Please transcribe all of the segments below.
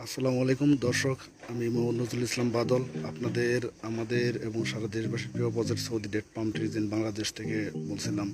আসসালামু আলাইকুম, দর্শক। আমি মোহাম্মদ নজরুল ইসলাম বাদল। আপনাদের, আমাদের এবং সারা দেশবাসীর প্রিয় প্রজেক্ট সৌদি ডেট পাম্প ট্রিজ বাংলাদেশ থেকে বলছিলাম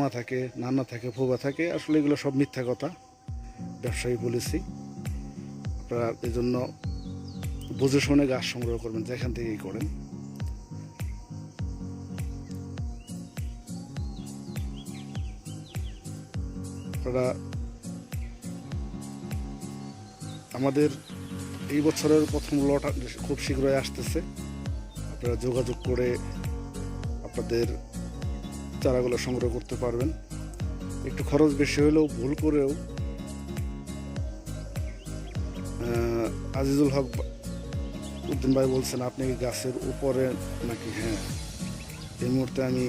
মা থাকে, নানা থাকে ফুবা থাকে, আসলে এগুলো সব মিথ্যা কথা, ব্যবসায়ী বলেছি। আপনারা এই জন্য বুঝে শুনে গাছ সংগ্রহ করবেন, যেখান থেকেই করেন। আপনারা আমাদের এই বছরের প্রথম লট খুব শীঘ্রই আসতেছে। আপনারা যোগাযোগ করে আপনাদের চারাগুলো সংগ্রহ করতে পারবেন। একটু খরচ বেশি হলেও ভুল করেও আজিজুল হক উদ্দিন ভাই বলছেন, আপনি কি গাছের উপরে নাকি? হ্যাঁ এই মুহূর্তে আমি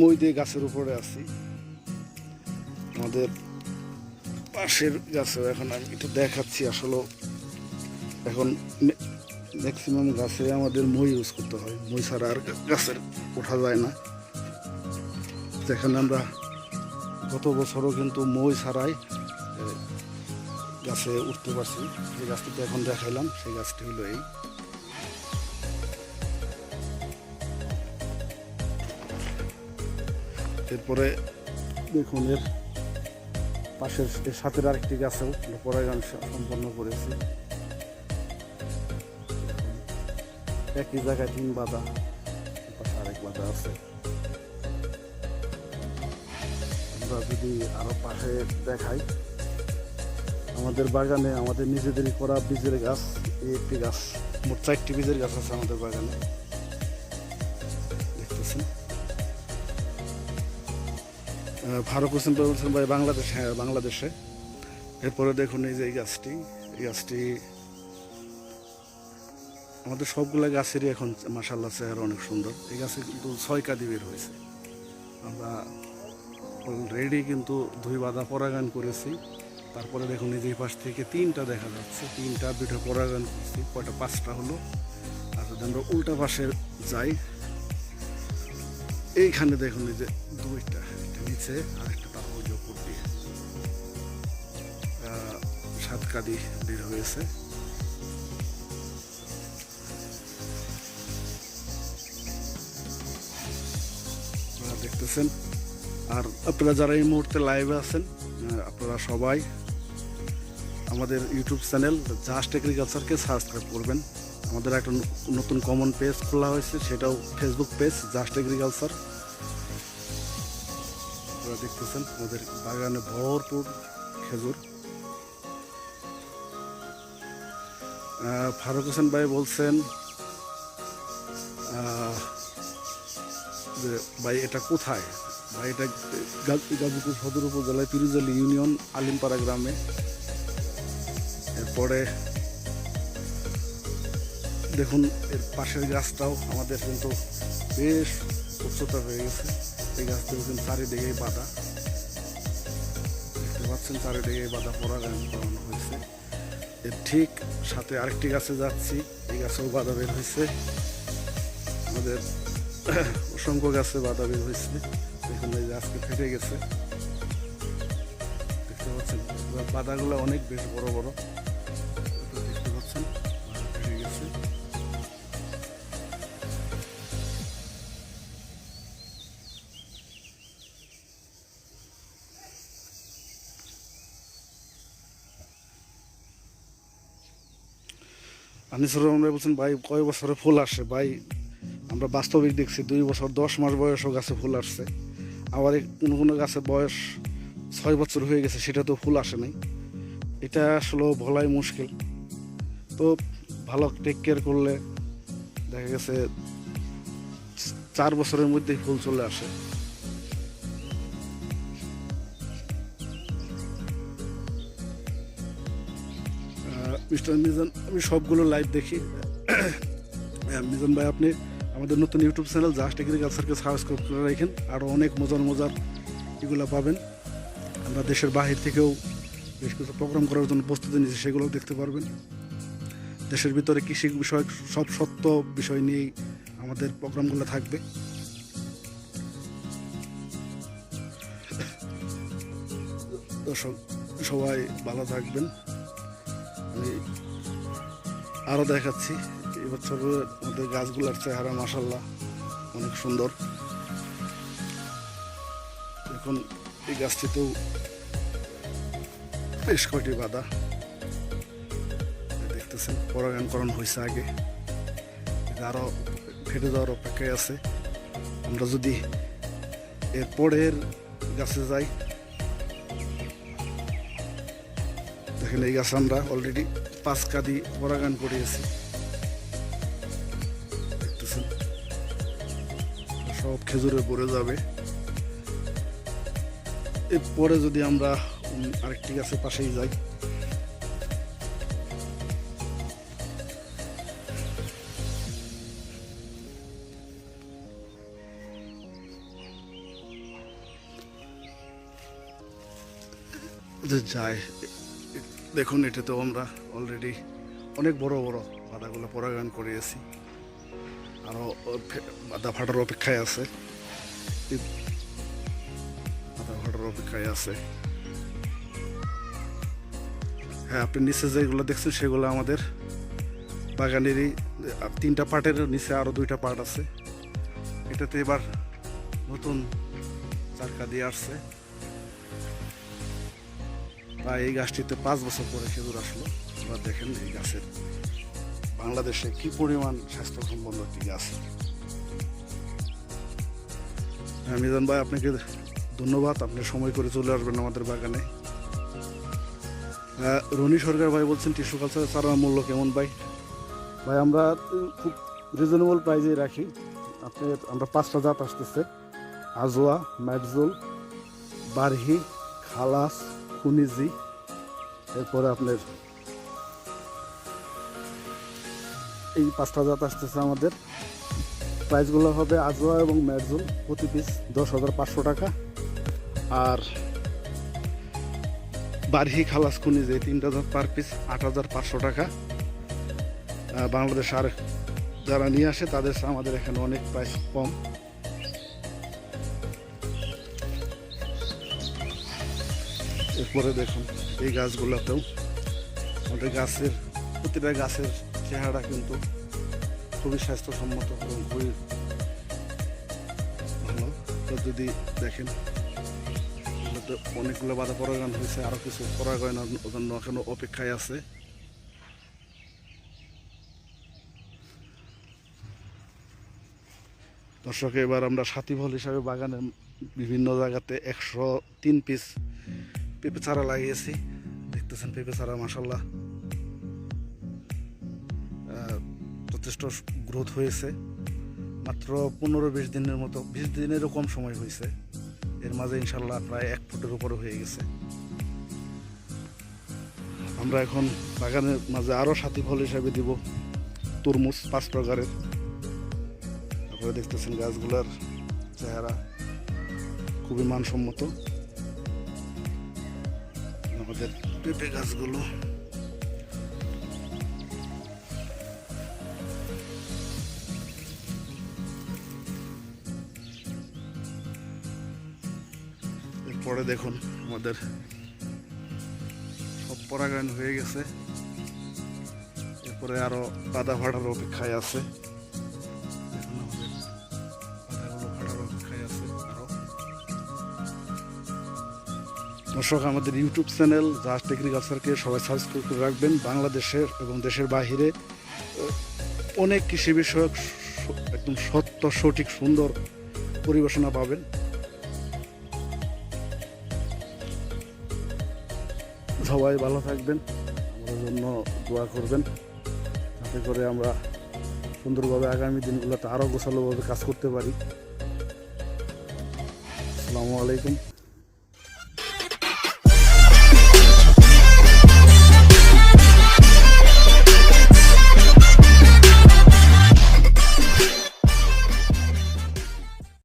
মই দিয়ে গাছের উপরে আছি। আমাদের পাশের গাছেও এখন আমি একটু দেখাচ্ছি, আসলে এখন ম্যাক্সিমাম গাছে আমাদের মই ইউজ করতে হয়। মই ছাড়া আর গাছের ওঠা যায় না। যেখানে আমরা গত বছরও কিন্তু মই ছাড়াই গাছে উঠতে পারছি। যে গাছটিতে এখন দেখাইলাম, সেই গাছটি হলো এই। এরপরে দেখুন, এর পাশের সাথের আরেকটি গাছেও পরাগান সম্পন্ন করেছি। একই জায়গায় তিন পাশে আরেক বাদা আছে। আমরা যদি আরও পাশে দেখাই, আমাদের বাগানে আমাদের নিজেদেরই করা বীজের গাছ, এই একটি গাছ, মোট চারটি বীজের গাছ আছে আমাদের বাগানে। দেখতেছেন। ফারুক হোসেন বলছেন ভাই বাংলাদেশ হ্যাঁ বাংলাদেশে। এরপরে দেখুন এই যে এই গাছটি এই গাছটি আমাদের সবগুলো গাছেরই এখন মাসাল্লাহ চেহারা অনেক সুন্দর। এই গাছে কিন্তু ছয় কাদি বের হয়েছে। আমরা অলরেডি কিন্তু দুই বাদা পরাগান করেছি। তারপরে দেখুন এই পাশ থেকে তিনটা দেখা যাচ্ছে। তিনটা, দুইটা পরাগান করছি, কয়টা? পাঁচটা হলো। আর যদি আমরা উল্টা পাশে যাই, এইখানে দেখুন এই যে দুইটা, একটা নিচে আর একটা তার ওই যে উপর দিয়ে। সাত কাদি বের হয়েছে। দেখতেছেন? আর আপনারা যারা এই মুহূর্তে লাইভে আছেন আপনারা সবাই আমাদের ইউটিউব চ্যানেল জাস্ট এগ্রিকালচারকে সাবস্ক্রাইব করবেন। আমাদের একটা নতুন কমন পেজ খোলা হয়েছে, সেটাও ফেসবুক পেজ জাস্ট এগ্রিকালচার আপনারা দেখতেছেন, আমাদের বাগানে ভরপুর খেজুর। ফারুক হোসেন ভাই বলছেন যে ভাই, এটা কোথায়? এটা গাজীপুর সদর উপজেলায় পিরুজালি ইউনিয়ন আলিমপাড়া গ্রামে। এরপরে দেখুন, এর পাশের গাছটাও আমাদের কিন্তু বেশ উচ্চতা হয়ে গেছে। এই গাছগুলো কিন্তু চারিদিকে বাঁধা। দেখতে পাচ্ছেন, চারিদিকে বাঁধা পরাগায়ন করানো হয়েছে। এর ঠিক সাথে আরেকটি গাছে যাচ্ছি। এই গাছেও বাধা বের হয়েছে। আমাদের অসংখ্য গাছে বাধা বের হয়েছে। দেখুন এই আজকে ফেটে গেছে। দেখতে পাচ্ছেন বাদাগুলো অনেক বেশ বড় বড়। আনিসুর বলছেন, ভাই, কয় বছরে ফুল আসে? ভাই, আমরা বাস্তবিক দেখছি, দুই বছর দশ মাস বয়সও গাছে ফুল আসছে। আবার কোনো কোনো গাছের বয়স ছয় বছর হয়ে গেছে, সেটা তো ফুল আসে নাই। এটা আসলে বলাই মুশকিল। তো ভালো টেক কেয়ার করলে দেখা গেছে চার বছরের মধ্যেই ফুল চলে আসে। মিস্টার মিজান, আমি সবগুলো লাইভ দেখি। মিজান ভাই, আপনি আমাদের নতুন ইউটিউব চ্যানেল জাস্ট এগ্রিকালচারকে সাবস্ক্রাইব করে রাখেন। আরও অনেক মজার মজার এগুলো পাবেন। আমরা দেশের বাহির থেকেও বেশ কিছু প্রোগ্রাম করার জন্য প্রস্তুতি নিয়েছি, সেগুলোও দেখতে পারবেন। দেশের ভিতরে কৃষি বিষয়ক সব সত্য বিষয় নিয়েই আমাদের প্রোগ্রামগুলো থাকবে। দর্শক, সবাই ভালো থাকবেন। আমি আরও দেখাচ্ছি। এবছর আমাদের গাছগুলোর চেহারা মাসাল্লাহ অনেক সুন্দর। এখন এই গাছটিতেও বেশ কয়টি বাধা। দেখতেছেন, পরাগায়নকরণ হয়েছে আগে। আরও ফেটে যাওয়ার অপেক্ষায় আছে। আমরা যদি এর পরের গাছে যাই, দেখেন এই গাছ আমরা অলরেডি পাঁচ কাদি পরাগান করিয়েছি। সব খেজুরে পড়ে যাবে। এরপরে যদি আমরা আরেকটি গাছের পাশেই যাই। যাই দেখুন এটা তো আমরা অলরেডি অনেক বড় বড় বাদাগুলো পরাগায়ন করিয়েছি আরও বাদা ফাটার অপেক্ষায় আছে। বাদা ফাটার অপেক্ষায় আছে। হ্যাঁ আপনি নিচে যেগুলো দেখছেন সেগুলো আমাদের বাগানেরই তিনটা পার্টের নিচে আরও দুইটা পার্ট আছে। এটাতে এবার নতুন চারকা দিয়ে আসছে। প্রায় এই গাছটিতে পাঁচ বছর পরে খেজুর আসলো। এবার দেখেন এই গাছের বাংলাদেশে কি পরিমাণ স্বাস্থ্যসম্পন্ন একটি গাছ হ্যাঁ, মিজান ভাই আপনাকে ধন্যবাদ। আপনি সময় করে চলে আসবেন আমাদের বাগানে। রনি সরকার ভাই বলছেন টিস্যু কালচার চারার মূল্য কেমন ভাই? ভাই আমরা খুব রিজনেবল প্রাইজে রাখি। আপনি আমরা পাঁচটা জাত আসতেছে। আজোয়া ম্যাটজোল বারহি খালাস খুনিজি এরপরে আপনার এই পাঁচটা জাত আসতেছে আমাদের। প্রাইসগুলো হবে আজোয়া এবং ম্যাটজোল প্রতি পিস দশ হাজার পাঁচশো টাকা। আর বারহি খালাস খুনিজি এই তিনটা জাত পার পিস আট হাজার পাঁচশো টাকা। বাংলাদেশ আর যারা নিয়ে আসে, তাদের আমাদের এখানে অনেক প্রাইস কম। এরপরে দেখুন, এই গাছগুলোতেও আমাদের গাছের, প্রতিটা গাছের চেহারা কিন্তু খুবই স্বাস্থ্যসম্মত এবং খুবই ভালো। তো যদি দেখেন অনেকগুলো বাধা পরাগায়ন হয়েছে আরও কিছু পরাগায়নের জন্য এখনও অপেক্ষায় আছে। দর্শক, এবার আমরা সাথী ফল হিসাবে বাগানে বিভিন্ন জায়গাতে একশো তিন পিস পেঁপে চারা লাগিয়েছি। দেখতেছেন পেঁপে চারা মাসাল্লাহ যথেষ্ট গ্রোথ হয়েছে। মাত্র পনেরো বিশ দিনের মতো, বিশ দিনেরও কম সময় হয়েছে। এর মাঝে ইনশাল্লাহ প্রায় এক ফুটের উপরে হয়ে গেছে। আমরা এখন বাগানের মাঝে আরও সাথী ফল হিসাবে দিব, তরমুজ, পাঁচ প্রকারের। তারপরে দেখতেছেন গাছগুলোর চেহারা খুবই মানসম্মত। আমাদের পেঁপে গাছগুলো এরপরে দেখুন আমাদের সব পরাগায়ন হয়ে গেছে। এরপরে আরও বাদা ভাড়ার অপেক্ষায় আছে। আছে আরও। দর্শক, আমাদের ইউটিউব চ্যানেল জাস্ট এগ্রিকালচারকে সবাই সাবস্ক্রাইব করে রাখবেন। বাংলাদেশের এবং দেশের বাহিরে অনেক কৃষি বিষয়ক একদম সত্য, সঠিক, সুন্দর পরিবেশনা পাবেন। সবাই ভালো থাকবেন। আমাদের জন্য দোয়া করবেন। যাতে করে আমরা সুন্দরভাবে আগামী দিনগুলোতে আরও গোছালোভাবে কাজ করতে পারি। আসসালামু আলাইকুম।